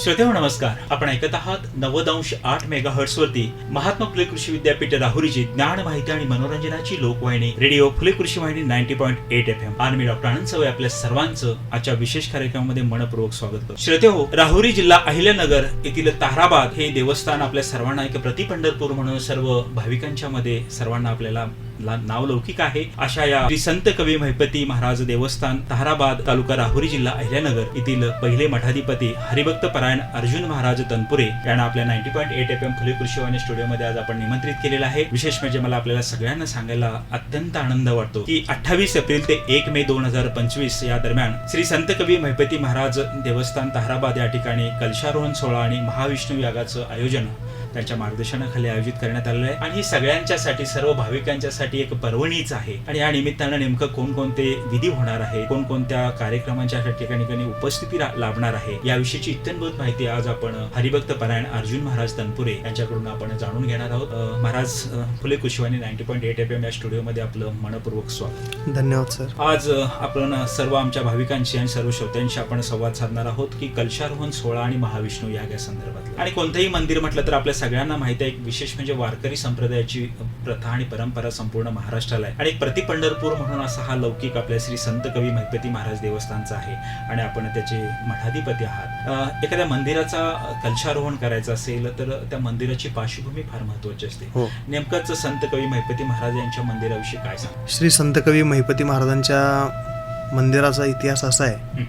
श्रोतेहो नमस्कार. आपण ऐकत आहात नव्वद अंश आठ मेगा हर्ट्स वरती महात्मा फुले कृषी विद्यापीठ राहुरीची ज्ञान माहिती आणि मनोरंजनाची लोकवाहिनी रेडिओ फुले कृषी वाहिनी ninety point eight F M. आणि मी डॉक्टर आनंद सवय आपल्या सर्वांचं आजच्या विशेष कार्यक्रमामध्ये मनपूर्वक स्वागत करतो. श्रोतेहो राहुरी जिल्हा अहिल्यानगर येथील ताराबाद हे देवस्थान आपल्या सर्वांना एक प्रतिपंढरपूर म्हणून सर्व भाविकांच्या मध्ये सर्वांना आपल्याला ला- नाव लौकिक आहे. अशा या श्री संत कवी महिपती महाराज देवस्थान ताराबाद तालुका राहुरी जिल्हा अहिल्यानगर येथील पहिले मठाधिपती हरिभक्त परायण अर्जुन महाराज तनपुरे यांना आपल्या ninety point eight F M खुले कृषीवाणी स्टुडिओमध्ये आज आपण निमंत्रित केलेलं आहे. विशेष म्हणजे मला आपल्याला सगळ्यांना सांगायला अत्यंत आनंद वाटतो की अठ्ठावीस एप्रिल ते एक मे दोन हजार पंचवीस या दरम्यान श्री संत कवी महिपती महाराज देवस्थान ताराबाद या ठिकाणी कलशारोहण सोहळा आणि महाविष्णू यागाचं आयोजन त्यांच्या मार्गदर्शनाखाली आयोजित करण्यात आलेलं आहे. आणि ही सगळ्यांच्यासाठी सर्व भाविकांच्यासाठी एक पर्वणीच आहे. आणि या निमित्तानं नेमकं कोणकोणते विधी होणार आहे कोणकोणत्या कार्यक्रमांच्या ठिकाणी उपस्थिती लाभणार आहे याविषयीची इत्यंभूत माहिती आज आपण अहरिभक्त परायण अर्जुन महाराज तनपुरे यांच्याकडून आपण जाणून घेणार आहोत. Maharaj Phule कुशवानी ninety point eight F M या स्टुडिओमध्ये आपलं मनपूर्वक स्वागत. धन्यवाद सर. आज आपण सर्व आमच्या भाविकांशी आणि सर्व श्रोत्यांशी आपण संवाद साधणार आहोत की कलशारोहण सोहळा आणि महाविष्णू या संदर्भात आणि कोणतंही मंदिर म्हटलं तर आपल्या सगळ्यांना माहिती आहे एक विशेष म्हणजे वारकरी संप्रदायाची प्रथा आणि परंपरा संपूर्ण महाराष्ट्राला आहे. आणि प्रति पंढरपूर म्हणून असा हा लौकिक आपल्या श्री संत कवी महिपती महाराज देवस्थानचा आहे आणि आपण त्याचे मठाधिपती आहात. एखाद्या मंदिराचा कलशारोहण करायचं असेल तर त्या मंदिराची पार्श्वभूमी फार महत्वाची असते. हो. नेमकंच संत कवी महिपती महाराज यांच्या मंदिराविषयी काय सांग श्री संत कवी महिपती महाराजांच्या मंदिराचा इतिहास असा आहे.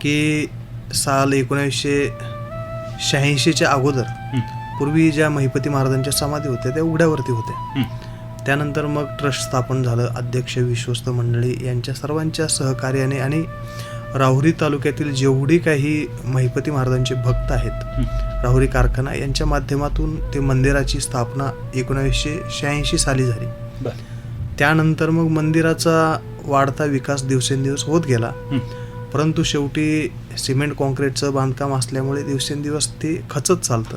की साल एकोणीसशे शहाऐंशीच्या अगोदर पूर्वी ज्या महिपती महाराजांच्या समाधी होत्या त्या उघड्यावरती होत्या. त्यानंतर मग ट्रस्ट स्थापन झालं अध्यक्ष विश्वस्त मंडळी यांच्या सर्वांच्या सहकार्याने आणि राहुरी तालुक्यातील जेवढी काही महिपती महाराजांचे भक्त आहेत राहुरी कारखाना यांच्या माध्यमातून ते मंदिराची स्थापना एकोणावीसशे शहाऐंशी साली झाली. त्यानंतर मग मंदिराचा वाढता विकास दिवसेंदिवस होत गेला. परंतु शेवटी सिमेंट कॉन्क्रीटचं बांधकाम असल्यामुळे दिवसेंदिवस ते खचत चालतं.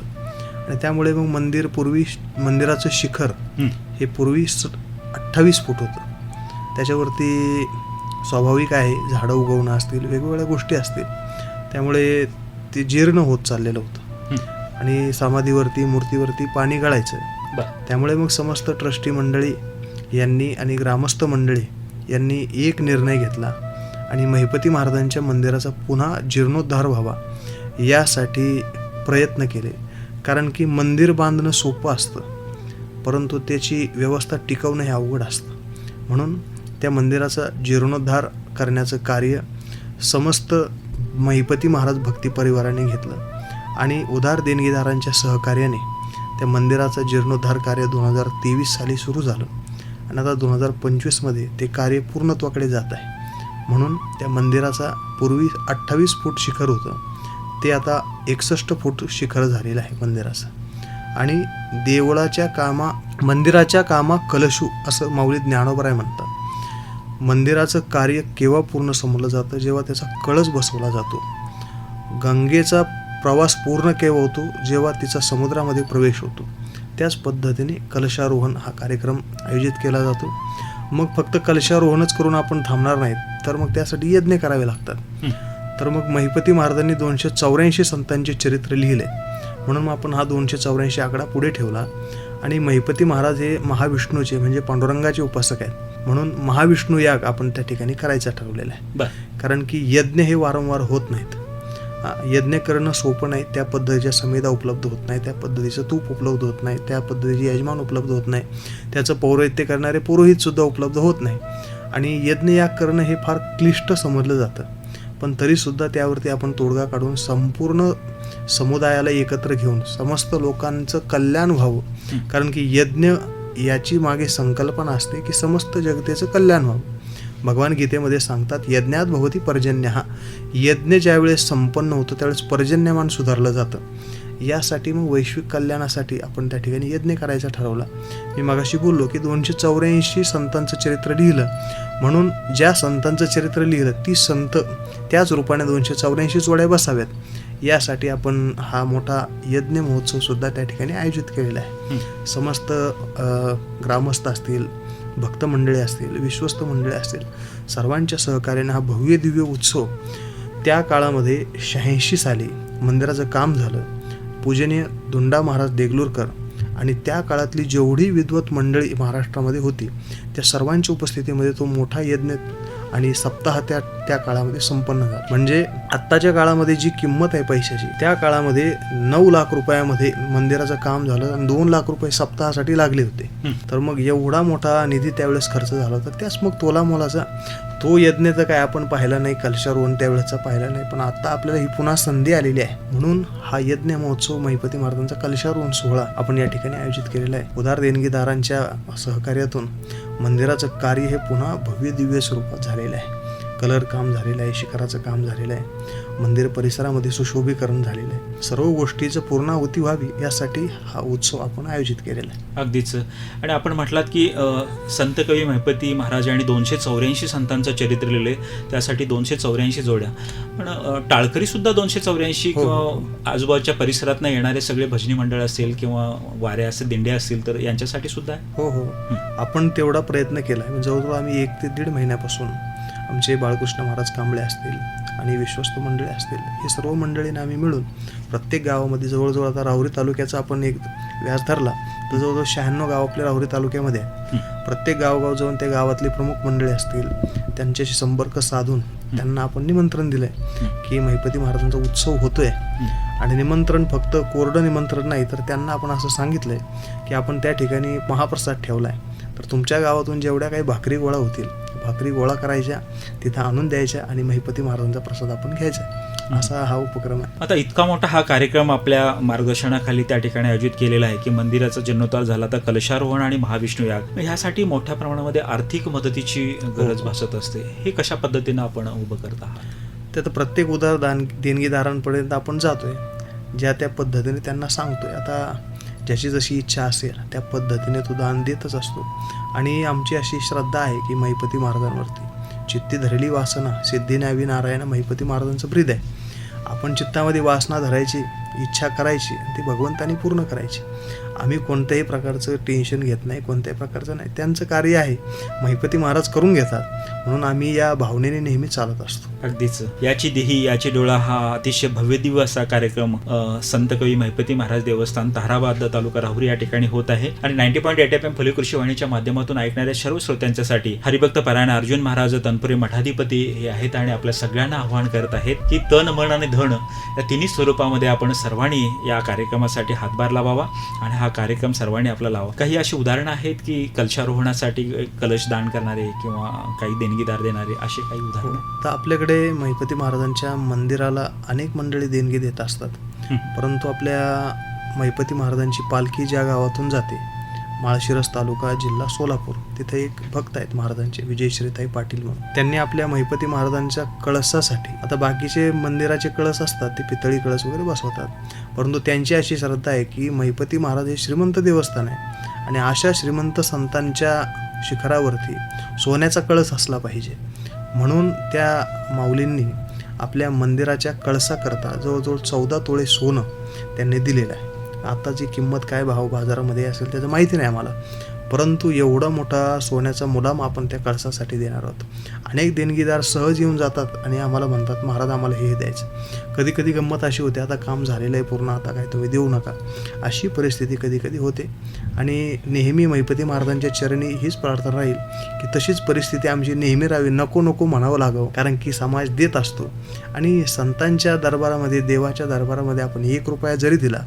आणि त्यामुळे मग मंदिर पूर्वी मंदिराचं शिखर हे पूर्वी स अठ्ठावीस फूट होतं. त्याच्यावरती स्वाभाविक आहे झाडं उगवणं असतील वेगवेगळ्या गोष्टी असतील. त्यामुळे ते जीर्ण होत चाललेलं होतं. आणि समाधीवरती मूर्तीवरती पाणी गळायचं. त्यामुळे मग समस्त ट्रस्टी मंडळी यांनी आणि ग्रामस्थ मंडळी यांनी एक निर्णय घेतला आणि महिपती महाराजांच्या मंदिराचा पुन्हा जीर्णोद्धार व्हावा यासाठी प्रयत्न केले. कारण की मंदिर बांधणं सोपं असतं परंतु त्याची व्यवस्था टिकवणं हे अवघड असतं. म्हणून त्या मंदिराचा जीर्णोद्धार करण्याचं कार्य समस्त महिपती महाराज भक्ती परिवाराने घेतलं आणि उदार देणगीदारांच्या सहकार्याने त्या मंदिराचं जीर्णोद्धार कार्य दोन हजार तेवीस साली सुरू झालं आणि आता दोन हजार पंचवीसमध्ये ते कार्य पूर्णत्वाकडे जात आहे. म्हणून त्या मंदिराचा पूर्वी अठ्ठावीस फूट शिखर होतं. ते आता एकसष्ट फूट शिखर झालेलं आहे मंदिराचं. आणि देवळाच्या कामा मंदिराच्या कामा कलशू असं माऊली ज्ञानोबराय म्हणतात. मंदिराचं कार्य केव्हा पूर्ण समजलं जातं? जेव्हा त्याचा कळस बसवला जातो. गंगेचा प्रवास पूर्ण केव्हा होतो? जेव्हा तिचा समुद्रामध्ये प्रवेश होतो. त्याच पद्धतीने कलशारोहण हा कार्यक्रम आयोजित केला जातो. मग फक्त कलशारोहणच करून आपण थांबणार नाहीत तर मग त्यासाठी यज्ञ करावे लागतात. तर मग महिपती महाराजांनी दोनशे चौऱ्याऐंशी संतांचे चरित्र लिहिले. म्हणून मग आपण हा दोनशे चौऱ्याऐंशी आकडा पुढे ठेवला. आणि महिपती महाराज हे महाविष्णूचे म्हणजे पांडुरंगाचे उपासक आहेत. म्हणून महाविष्णू याग आपण त्या ठिकाणी करायचा ठरवलेला आहे. कारण की यज्ञ हे वारंवार होत नाहीत. यज्ञ करणं सोपं नाही त्या पद्धतीच्या संविधा उपलब्ध होत नाही त्या पद्धतीचं तूप उपलब्ध होत नाही त्या पद्धतीचे यजमान उपलब्ध होत नाही त्याचं पौरोहित्य करणारे पुरोहितसुद्धा उपलब्ध होत नाही. आणि यज्ञ याग करणं हे फार क्लिष्ट समजलं जातं. पण तरीसुद्धा त्यावरती आपण तोडगा काढून संपूर्ण समुदायाला एकत्र घेऊन समस्त लोकांचं कल्याण व्हावं. कारण की यज्ञ याची मागे संकल्पना असते की समस्त जगतेचं कल्याण व्हावं. भगवान गीतेमध्ये सांगतात यज्ञात भवती पर्जन्य. हा यज्ञ ज्यावेळेस संपन्न होतं त्यावेळेस पर्जन्यमान सुधारलं जातं. यासाठी मग वैश्विक कल्याणासाठी आपण त्या ठिकाणी यज्ञ करायचा ठरवला. मी मगाशी बोललो की दोनशे चौऱ्याऐंशी संतांचं चरित्र लिहिलं. म्हणून ज्या संतांचं चरित्र लिहिलं ती संत त्याच रूपाने दोनशे चौऱ्याऐंशी जोड्या बसाव्यात. यासाठी आपण हा मोठा यज्ञ महोत्सव सुद्धा त्या ठिकाणी आयोजित केलेला आहे. समस्त ग्रामस्थ असतील भक्त मंडळी असतील विश्वस्त मंडळी असतील सर्वांच्या सहकार्याने हा भव्य दिव्य उत्सव त्या काळामध्ये शहाऐंशी साली मंदिराचं काम झालं. पूजनीय धुंडा महाराज देगलूरकर आणि त्या काळातली जेवढी विद्वत मंडळी महाराष्ट्रामध्ये होती त्या सर्वांच्या उपस्थितीमध्ये तो मोठा यज्ञ आणि सप्ताह त्या त्या काळामध्ये संपन्न झाला. म्हणजे आत्ताच्या काळामध्ये जी किंमत आहे पैशाची त्या काळामध्ये नऊ लाख रुपयामध्ये मंदिराचं काम झालं आणि दोन लाख रुपये सप्ताहासाठी लागले होते. तर मग एवढा मोठा निधी त्यावेळेस खर्च झाला होता. त्याच मग तोला मोलाचा तो यज्ञ तर काय आपण पाहिला नाही कलशारोहण त्यावेळेचा पाहिला नाही पण आता आपल्याला ही पुन्हा संधी आलेली आहे. म्हणून हा यज्ञ महोत्सव महिपती महाराजांचा कलशारोहण सोहळा आपण या ठिकाणी आयोजित केलेला आहे. उदार देणगीदारांच्या सहकार्यातून मंदिराचं कार्य हे पुन्हा भव्य दिव्य स्वरूपात झालेलं आहे. कलर काम झालेलं आहे शिखराचं काम झालेलं आहे मंदिर परिसरामध्ये सुशोभीकरण झालेलं आहे. सर्व गोष्टीचं पूर्णाहुती व्हावी यासाठी हा उत्सव आपण आयोजित केलेला आहे. अगदीच. आणि आपण म्हटलात की संत कवी महिपती महाराज आणि दोनशे चौऱ्याऐंशी संतांचं चरित्र लिहिले त्यासाठी दोनशे चौऱ्याऐंशी जोड्या. पण टाळकरी सुद्धा दोनशे चौऱ्याऐंशी हो. किंवा आजूबाजूच्या परिसरात येणारे सगळे भजनी मंडळ असेल किंवा वाऱ्या असेल दिंडे असतील तर यांच्यासाठी सुद्धा हो. हो. आपण तेवढा प्रयत्न केला. जवळजवळ आम्ही एक ते दीड महिन्यापासून आमचे बाळकृष्ण महाराज कांबळे असतील आणि विश्वस्त मंडळी असतील हे सर्व मंडळींना आम्ही मिळून प्रत्येक गावामध्ये जवळजवळ आता राहुरी तालुक्याचा आपण एक व्यास धरला तर जवळजवळ शहाण्णव गाव आपल्या राहुरी तालुक्यामध्ये प्रत्येक गावगाव जाऊन त्या गावातली प्रमुख मंडळी असतील त्यांच्याशी संपर्क साधून त्यांना आपण निमंत्रण दिलंय की महिपती महाराजांचा उत्सव होतोय. आणि निमंत्रण फक्त कोरडं निमंत्रण नाही तर त्यांना आपण असं सांगितलंय की आपण त्या ठिकाणी महाप्रसाद ठेवलाय. तर तुमच्या गावातून जेवढ्या काही भाकरी गोळा होतील भाकरी गोळा करायच्या तिथं आणून द्यायच्या आणि महिपती महाराजांचा प्रसाद आपण घ्यायचा. असा हा उपक्रम आहे. आता इतका मोठा हा कार्यक्रम आपल्या मार्गदर्शनाखाली त्या ठिकाणी आयोजित केलेला आहे की मंदिराचा जीर्णोद्धार झाला तर कलशारोहण आणि महाविष्णू याग. ह्यासाठी मोठ्या प्रमाणामध्ये आर्थिक मदतीची गरज भासत असते. हे कशा पद्धतीनं आपण उभं करत आहात? तर प्रत्येक उदार दान देणगीदारांपर्यंत आपण जातोय ज्या त्या पद्धतीने त्यांना सांगतोय. आता ज्याची जशी इच्छा असेल त्या पद्धतीने तो दान देतच असतो. आणि आमची अशी श्रद्धा आहे की महिपती महाराजांवरती. चित्ती धरली वासना सिद्धी न्यावी नारायण महिपती महाराजांचं ब्रीद आहे. आपण चित्तामध्ये वासना धरायची इच्छा करायची ती भगवंतानी पूर्ण करायची. आम्ही कोणत्याही प्रकारचं टेन्शन घेत नाही कोणत्याही प्रकारचं नाही. त्यांचं कार्य आहे. महिपती महाराज करून घेतात. म्हणून आम्ही या भावनेने नेहमी चालत असतो. अगदीच. याची देही याची डोळा हा अतिशय भव्य दिव्य असा कार्यक्रम संत कवी महिपती महाराज देवस्थान ताराबाद तालुका राहुरी या ठिकाणी होत आहे. आणि ninety point eight F M फुलेकृषी वाणीच्या माध्यमातून ऐकणाऱ्या सर्व श्रोत्यांच्यासाठी हरिभक्त पारायण अर्जुन महाराज तनपुरे मठाधिपती हे आहेत आणि आपल्या सगळ्यांना आवाहन करत आहेत की तन मन आणि धन या तिन्ही स्वरूपामध्ये आपण सर्वांनी या कार्यक्रमासाठी हातभार लावावा. आणि हा कार्यक्रम सर्वांनी आपला लावा. काही अशी उदाहरणं आहेत की कलशारोहणासाठी कलश दान करणारे किंवा काही देणगीदार देणारे असे काही उदाहरणं? तर आपल्याकडे महिपती महाराजांच्या मंदिराला अनेक मंडळी देणगी देत असतात. हं. परंतु आपल्या महिपती महाराजांची पालखी ज्या गावातून जाते माळशिरस तालुका जिल्हा सोलापूर तिथे एक भक्त आहेत महाराजांचे विजयश्रीताई पाटील म्हणून. त्यांनी आपल्या महिपती महाराजांच्या कळसासाठी आता बाकीचे मंदिराचे कळस असतात ते पितळी कळस वगैरे बसवतात. परंतु त्यांची अशी श्रद्धा आहे की महिपती महाराज हे श्रीमंत देवस्थान आहे. आणि अशा श्रीमंत संतांच्या शिखरावरती सोन्याचा कळस असला पाहिजे. म्हणून त्या माऊलींनी आपल्या मंदिराच्या कळसाकरता जवळजवळ चौदा तोळे सोनं त्यांनी दिलेलं आहे. आताची किंमत काय भाव बाजारामध्ये असेल त्याचं माहिती नाही आम्हाला. परंतु एवढा मोठा सोन्याचा मुलाम आपण त्या कळसासाठी देणार आहोत. अनेक देणगीदार सहज येऊन जातात आणि आम्हाला म्हणतात महाराज आम्हाला हे द्यायचं. कधी कधी गंमत अशी होते आता काम झालेलं आहे पूर्ण आता काय तुम्ही देऊ नका. अशी परिस्थिती कधी कधी होते. आणि नेहमी महिपती महाराजांच्या चरणी हीच प्रार्थना राहील की तशीच परिस्थिती आमची नेहमी राहावी नको नको म्हणावं लागावं कारण की समाज देत असतो. आणि संतांच्या दरबारामध्ये देवाच्या दरबारामध्ये आपण एक रुपया जरी दिला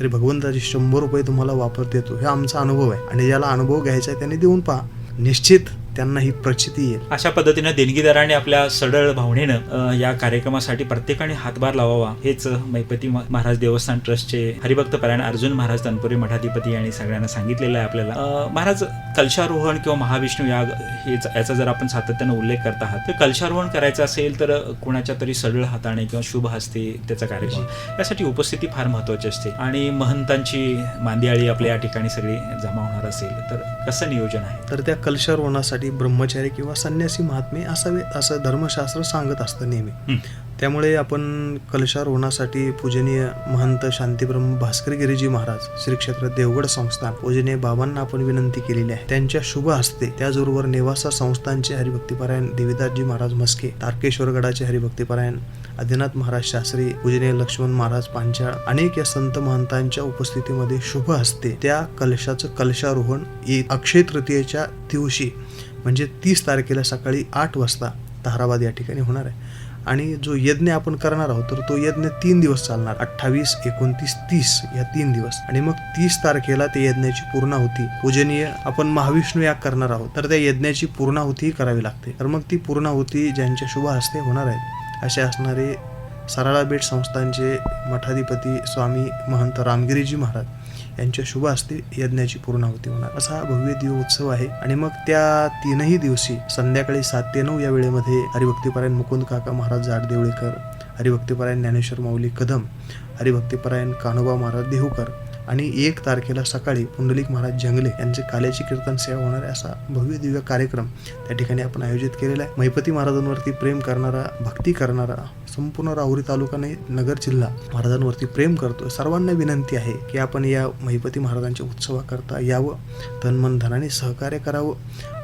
तरी भगवंताचे शंभर रुपये तुम्हाला वापर देतो हे आमचा अनुभव आहे. आणि ज्याला अनुभव घ्यायचा आहे त्यांनी देऊन पहा. निश्चित. त्यांना ही प्रचिती येईल. अशा पद्धतीनं देणगीदारांनी आपल्या सडळ भावनेनं या कार्यक्रमासाठी प्रत्येकाने हातभार लावावा हेच मैपती महाराज देवस्थान ट्रस्टचे हरिभक्त परायण अर्जुन महाराज तनपुरे मठाधिपती यांनी सगळ्यांना सांगितलेलं आहे आपल्याला. महाराज कलशारोहण किंवा महाविष्णू याग हेच याचा जर आपण सातत्यानं उल्लेख करत आहात तर कलशारोहण करायचं असेल तर कुणाच्या तरी सडळ हाताने किंवा शुभ हस्ते त्याचा कार्यक्रम. यासाठी उपस्थिती फार महत्वाची असते. आणि महंतांची मांदियाळी आपल्या या ठिकाणी सगळी जमा होणार असेल तर कसं नियोजन आहे? तर त्या कलशारोहणासाठी ब्रह्मचारी किंवा संन्यासी महात्मे असावे असं धर्मशास्त्र सांगत असतं नेहमी. त्यामुळे आपण कलशारोहणासाठी पूजनीय महंत शांतीब्रह्म भास्करगिरीजी महाराज श्री क्षेत्र देवगड संस्थान पूजनीय बाबांना आपण विनंती केलेली आहे त्यांच्या शुभ हस्ते त्याचबरोबर नेवासा संस्थानचे हरिभक्तीपरायण देवीदासजी महाराज मस्के तारकेश्वर गडाचे हरिभक्तीपरायण आदिनाथ महाराज शास्त्री पूजनीय लक्ष्मण महाराज पांचाळ अनेक या संत महंतांच्या उपस्थितीमध्ये शुभ हस्ते त्या कलशाचं कलशारोहण अक्षय तृतीयेच्या दिवशी म्हणजे तीस तारखेला सकाळी आठ वाजता ताहराबाद या ठिकाणी होणार आहे. आणि जो यज्ञ आपण करणार आहोत तर तो यज्ञ तीन दिवस चालणार. अठ्ठावीस एकोणतीस तीस या तीन दिवस. आणि मग तीस तारखेला ते यज्ञाची पूर्णाहुती. पूजनीय आपण महाविष्णू याग करणार आहोत तर त्या यज्ञाची पूर्णाहुती करावी लागते. तर मग ती पूर्णाहुती ज्यांच्या शुभ हस्ते होणार आहे असे असणारे साराळा बेट संस्थांचे मठाधिपती स्वामी महंत रामगिरीजी महाराज यांच्या शुभ हस्ते यज्ञाची पूर्णाहुती होणार. असा हा भव्य दिव उत्सव आहे. आणि मग त्या तीनही दिवशी संध्याकाळी सात ते नऊ या वेळेमध्ये हरिभक्तीपरायण मुकुंद काका महाराज जाडदेवळेकर हरिभक्तीपरायण ज्ञानेश्वर माऊली कदम हरिभक्तीपरायण कान्होबा महाराज देहूकर आणि एक तारखेला सकाळी पुंडलिक महाराज जंगले यांचे काल्याची कीर्तन सेवा होणार असा भव्य दिव्य कार्यक्रम त्या ठिकाणी आपण आयोजित केलेला आहे. महिपती महाराजांवरती प्रेम करणारा भक्ती करणारा संपूर्ण राहुरी तालुका नाही नगर जिल्हा महाराजांवरती प्रेम करतो सर्वांना विनंती आहे की आपण या महिपती महाराजांच्या उत्सवाकरता यावं. तन मन धनाने सहकार्य करावं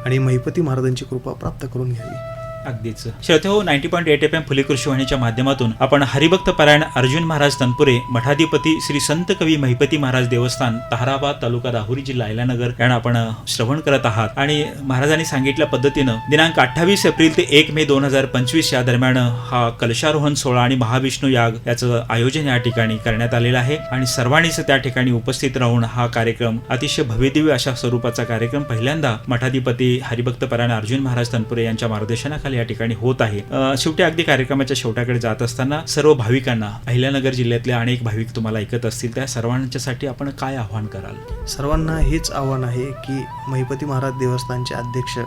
आणि महिपती महाराजांची कृपा प्राप्त करून घ्यावी. अगदीच. श्रोते हो ninety point eight F M Phule वाहिनीच्या माध्यमातून आपण हरिभक्त परायण अर्जुन महाराज तनपुरे मठाधिपती श्री संत कवी महिपती महाराज देवस्थान ताहराबाद तालुका राहुरी जिल्हा अहिल्यानगर यांना आपण श्रवण करत आहात. आणि महाराजांनी सांगितल्या पद्धतीनं दिनांक अठ्ठावीस एप्रिल ते एक मे दोन हजार पंचवीस या दरम्यान हा कलशारोहण सोहळा आणि महाविष्णू याग याचं आयोजन या ठिकाणी करण्यात आलेलं आहे. आणि सर्वांनीच त्या ठिकाणी उपस्थित राहून हा कार्यक्रम अतिशय भव्यदिव्य अशा स्वरूपाचा कार्यक्रम पहिल्यांदा मठाधिपती हरिभक्त परायण अर्जुन महाराज तनपुरे यांच्या मार्गदर्शनाखाली या ठिकाणी होत आहे. शेवटी अगदी कार्यक्रमाच्या शेवटाकडे जात असताना सर्व भाविकांना अहिल्यानगर जिल्ह्यातले अनेक भाविक तुम्हाला ऐकत असतील त्या सर्वांच्यासाठी आपण काय आव्हान कराल? सर्वांना हेच आव्हान आहे की महिपती महाराज देवस्थानचे अध्यक्ष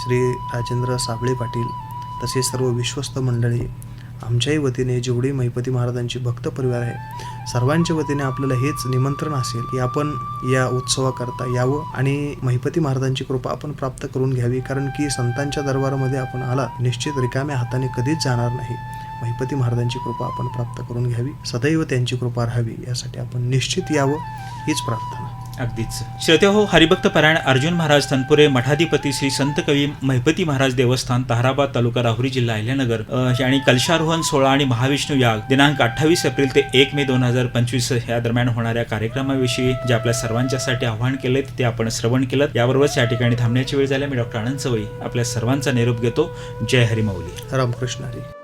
श्री राजेंद्र साबळे पाटील तसेच सर्व विश्वस्त मंडळी आमच्याही वतीने जेवढे महिपती महाराजांची भक्त परिवार आहे. सर्वांच्या वतीने आपल्याला हेच निमंत्रण असेल की आपण या उत्सवाकरता यावं आणि महिपती महाराजांची कृपा आपण प्राप्त करून घ्यावी कारण की संतांच्या दरबारामध्ये आपण आला निश्चित रिकाम्या हाताने कधीच जाणार नाही. महिपती महाराजांची कृपा आपण प्राप्त करून घ्यावी सदैव त्यांची कृपा राहावी यासाठी आपण निश्चित यावं हीच प्रार्थना. अगदीच. श्रोते हो हरिभक्त परायण अर्जुन महाराज तनपुरे मठाधिपती श्री संत कवी महिपती महाराज देवस्थान ताहराबाद तालुका राहुरी जिल्हा अहिल्यानगर आणि कलशारोहण सोहळा आणि महाविष्णू याग दिनांक अठ्ठावीस एप्रिल ते एक मे दोन हजार पंचवीस या दरम्यान होणाऱ्या कार्यक्रमाविषयी जे आपल्या सर्वांच्यासाठी आव्हान केले ते आपण श्रवण केलं याबरोबरच या ठिकाणी थांबण्याची वेळ झाली मी डॉक्टर आनंद सवई आपल्या सर्वांचा निरोप घेतो. जय हरिमौली. रामकृष्ण हरी.